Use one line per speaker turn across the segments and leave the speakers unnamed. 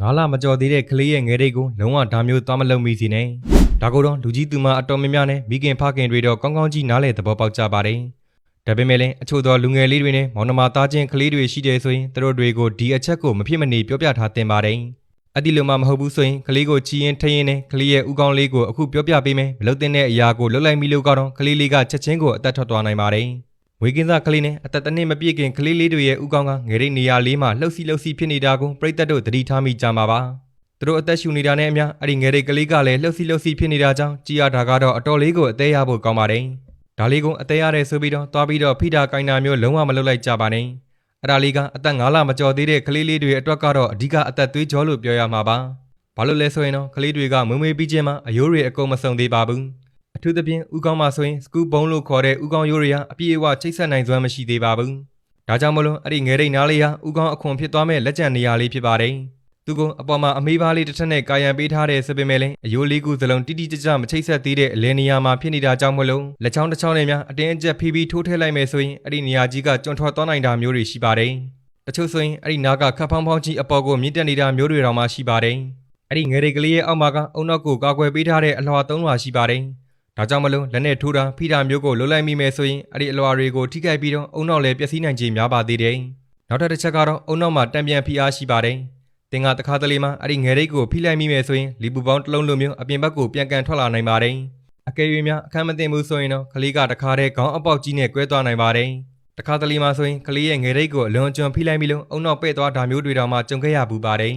ငါးလမကြော်သေးတဲ့ကလေးရဲ့ငယ်ရိတ်ကိုလုံးဝဒါမျိုးသွားမလုပ်မိစီနဲ့ဒါကိုတော့လူကြီးသူမအတော်များများနဲ့မိခင်ဖခင်တွေတော့ကောင်းကောင်းကြီးနားလေသဘောပေါက်ကြပါတယ်ဒါပေမဲ့လည်းအချို့သောလူငယ်လေးတွေနဲ့မောင်နှမသားချင်းကလေးတွေရှိတယ်ဆိုရင်သူတို့တွေကိုဒီအချက်ကိုမဖြစ်မနေပြောပြထားတင်ပါတယ်အဲ့ဒီလိုမှမဟုတ်ဘူးဆိုရင်ကလေးကိုချီရင်ထရင်နဲ့ကလေးရဲ့ဥကောင်းလေးကိုအခုပြောပြပေးမယ်မလုပ်တဲ့အရာကိုလုပ်လိုက်မိလို့ကတော့ကလေးလေးကချက်ချင်းကိုအသက်ထွက်သွားနိုင်ပါတယ် မွေးကင်းစားကလေးနဲ့အသက်တစ်နှစ်မပြည့်ခင်ကလေးလေးတွေရဲ့ဥကောင်းကငယ်ရိတ်နေရာလေးမှာလှုပ်စီလှုပ်စီဖြစ်နေတာကိုပြိသက်တို့သတိထားမိကြမှာပါသူတို့အသက်ရှူနေတာနဲ့အမျှအဲ့ဒီငယ်ရိတ်ကလေးကလည်းလှုပ်စီလှုပ်စီဖြစ်နေတာကြောင့်ကြည်ရတာကတော့အတော်လေးကိုအသေးရဖို့ကောင်းပါတယ်ဒါလေးကိုအသေးရတယ်ဆိုပြီးတော့သွားပြီးတော့ဖိတာကိုင်းတာမျိုးလုံးဝမလုပ်လိုက်ကြပါနဲ့အဲ့ဒါလေးကအသက်9လမကျော်သေးတဲ့ကလေးလေးတွေအတွက်ကတော့အဓိကအသက်သွေးကြောလို့ပြောရမှာပါဘာလို့လဲဆိုရင်တော့ကလေးတွေကမွေးမွေးပြီးချင်းမှအယိုးတွေအကုန်မစုံသေးပါဘူး အထူးသဖြင့်ဥကောင်းမှာဆိုရင်စကူဘုံလို့ခေါ်တဲ့ဥကောင်းရိုးတွေကအပြည့်အဝချိတ်ဆက်နိုင်စွမ်းမရှိသေးပါဘူးဒါကြောင့်မလို့အဲ့ဒီငယ်ရိတ်နားလေးဟာဥကောင်းအခွန်ဖြစ်သွားမဲ့လက်ကျန်နေရာလေးဖြစ်ပါတယ်သူကအပေါ်မှာအမေးပါးလေးတစ်ထက်နဲ့ကာယံပေးထားတဲ့စပင်မဲ့လည်းအယိုးလေးခုစလုံးတိတိကျကျမချိတ်ဆက်သေးတဲ့အလဲနေရာမှာဖြစ်နေတာကြောင့်မလို့လက်ချောင်းတစ်ချောင်းနဲ့များအတင်းအကျပ်ဖိပြီးထိုးထည့်လိုက်မယ်ဆိုရင်အဲ့ဒီနေရာကြီးကကျွံထွက်သွားနိုင်တာမျိုးတွေရှိပါတယ်တချို့ဆိုရင်အဲ့ဒီနားကခပ်ဖောင်းဖောင်းကြီးအပေါ်ကိုမြင့်တက်နေတာမျိုးတွေတောင်မှရှိပါတယ်အဲ့ဒီငယ်ရိတ်ကလေးရဲ့အောက်မှာကအုံနောက်ကိုကာကွယ်ပေးထားတဲ့အလွှာသုံးလွှာရှိပါတယ် ဒါကြောင့်မလို့လက်နဲ့ထိုးတာဖိတာမျိုးကိုလှုပ်လိုက်မိမယ်ဆိုရင်အဲ့ဒီအလွှာတွေကိုထိခိုက်ပြီးတော့အုံနောက်လည်းပျက်စီးနိုင်ခြေများပါသေးတယ်နောက်ထပ်တစ်ချက်ကတော့အုံနောက်မှာတံပြန်ဖိအားရှိပါတယ်သင်ကတခါတလေမှအဲ့ဒီငယ်ရိတ်ကိုဖိလိုက်မိမယ်ဆိုရင်လီပူပေါင်းတစ်လုံးလိုမျိုးအပြင်ဘက်ကိုပြန်ကန်ထွက်လာနိုင်ပါတယ်အကယ်၍များအခမ်းမသိဘူးဆိုရင်တော့ကလေးကတခါတည်းခေါင်းအပေါက်ကြီးနဲ့ကွဲသွားနိုင်ပါတယ်တခါတလေမှဆိုရင်ကလေးရဲ့ငယ်ရိတ်ကိုအလွန်အကျွံဖိလိုက်မိလို့အုံနောက်ပဲ့သွားတာမျိုးတွေတောင်မှကြုံခဲ့ရပူပါတယ်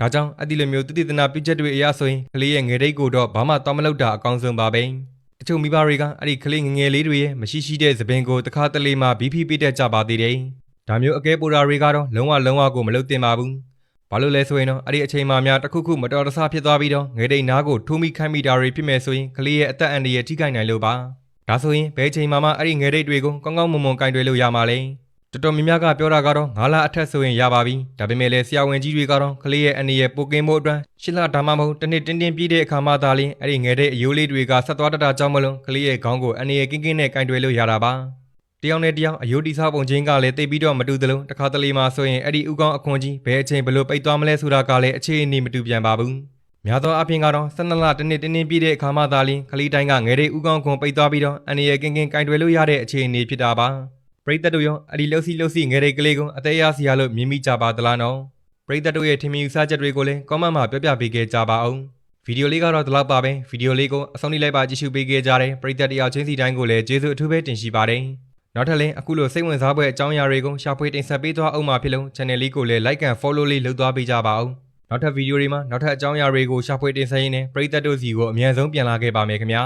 ဒါကြောင့်အဲ့ဒီလိုမျိုးတတိတနာပြည့်ချက်တွေအရဆိုရင်ကလေးရဲ့ငယ်ရိတ်ကိုတော့ဘာမှတောင်းမလုပ်တာအကောင်းဆုံးပါပဲတချို့မိဘတွေကအဲ့ဒီကလေးငယ်ငယ်လေးတွေရဲ့မရှိရှိတဲ့သပင်ကိုတခါတလေမှဘီဖီပေးတတ်ကြပါသေးတယ်ဒါမျိုးအကဲပူရာတွေကတော့လုံးဝလုံးဝကိုမလုပ်သင့်ပါဘူးဘာလို့လဲဆိုရင်တော့အဲ့ဒီအချိန်မှများတစ်ခုခုမတော်တဆဖြစ်သွားပြီးတော့ငယ်တိတ်နားကိုထိုးမိခိုင်းမိတာတွေဖြစ်မယ်ဆိုရင်ကလေးရဲ့အသက်အန္တရာယ်ထိခိုက်နိုင်လို့ပါဒါဆိုရင်ဘယ်ချိန်မှမှအဲ့ဒီငယ်တိတ်တွေကိုကောင်းကောင်းမွန်မွန်ကင်တွယ်လို့ရမှာလဲ တော်တော်များများကပြောတာကတော့9လအထက်ဆိုရင်ရပါပြီဒါပေမဲ့လည်းဆရာဝန်ကြီးတွေကတော့ကလေးရဲ့အန္တရာယ်ပိုကင်းဖို့အတွက်ရှစ်လဒါမှမဟုတ်တစ်နှစ်တင်းတင်းပြည့်တဲ့အခါမှသာလျှင်အဲ့ဒီငယ်တဲ့အယိုးလေးတွေကဆက်သွားတတ်တာကြောင့်မလို့ကလေးရဲ့ခေါင်းကိုအန္တရာယ်ကင်းကင်းနဲ့ကင်တွယ်လို့ရတာပါတယောက်နဲ့တယောက်အယိုးတိစားပုံချင်းကလည်းတိတ်ပြီးတော့မတူသလိုတစ်ခါတလေမှဆိုရင်အဲ့ဒီဥကောင်းအခွန်ကြီးဘယ်အချိန်ဘလို့ပိတ်သွားမလဲဆိုတာကလည်းအခြေအနေမတူပြန်ပါဘူးများသောအားဖြင့်ကတော့12လတစ်နှစ်တင်းတင်းပြည့်တဲ့အခါမှသာလျှင်ကလေးတိုင်းကငယ်တဲ့ဥကောင်းခွန်ပိတ်သွားပြီးတော့အန္တရာယ်ကင်းကင်းကင်တွယ်လို့ရတဲ့အခြေအနေဖြစ်တာပါ ပရိသတ်တို့ရောအဲ့ဒီလှုပ်စီလှုပ်စီငယ်တဲ့ကလေးကိုအသေးရစီရလို့မြင်မိကြပါသလားနော်ပရိသတ်တို့ရဲ့ထင်မြင်ယူဆချက်တွေကိုလည်း comment မှာပြောပြပေးခဲ့ကြပါအောင်ဗီဒီယိုလေးကတော့ဒီလောက်ပါပဲဗီဒီယိုလေးကိုအဆုံးထိလိုက်ပါကြည့်ရှုပေးခဲ့ကြတဲ့ပရိသတ်တရားချင်းစီတိုင်းကိုလည်းကျေးဇူးအထူးပဲတင်ရှိပါတယ်နောက်ထပ်လည်းအခုလိုစိတ်ဝင်စားဖွယ်အကြောင်းအရာတွေကိုရှာဖွေတင်ဆက်ပေးသွားအောင်မှာဖြစ်လို့ channel လေးကိုလည်း like and follow လေးလုပ်သွားပေးကြပါအောင်နောက်ထပ်ဗီဒီယိုတွေမှာနောက်ထပ်အကြောင်းအရာတွေကိုရှာဖွေတင်ဆက်ရင်းနဲ့ပရိသတ်တို့စီကိုအမြန်ဆုံးပြန်လာခဲ့ပါမယ်ခင်ဗျာ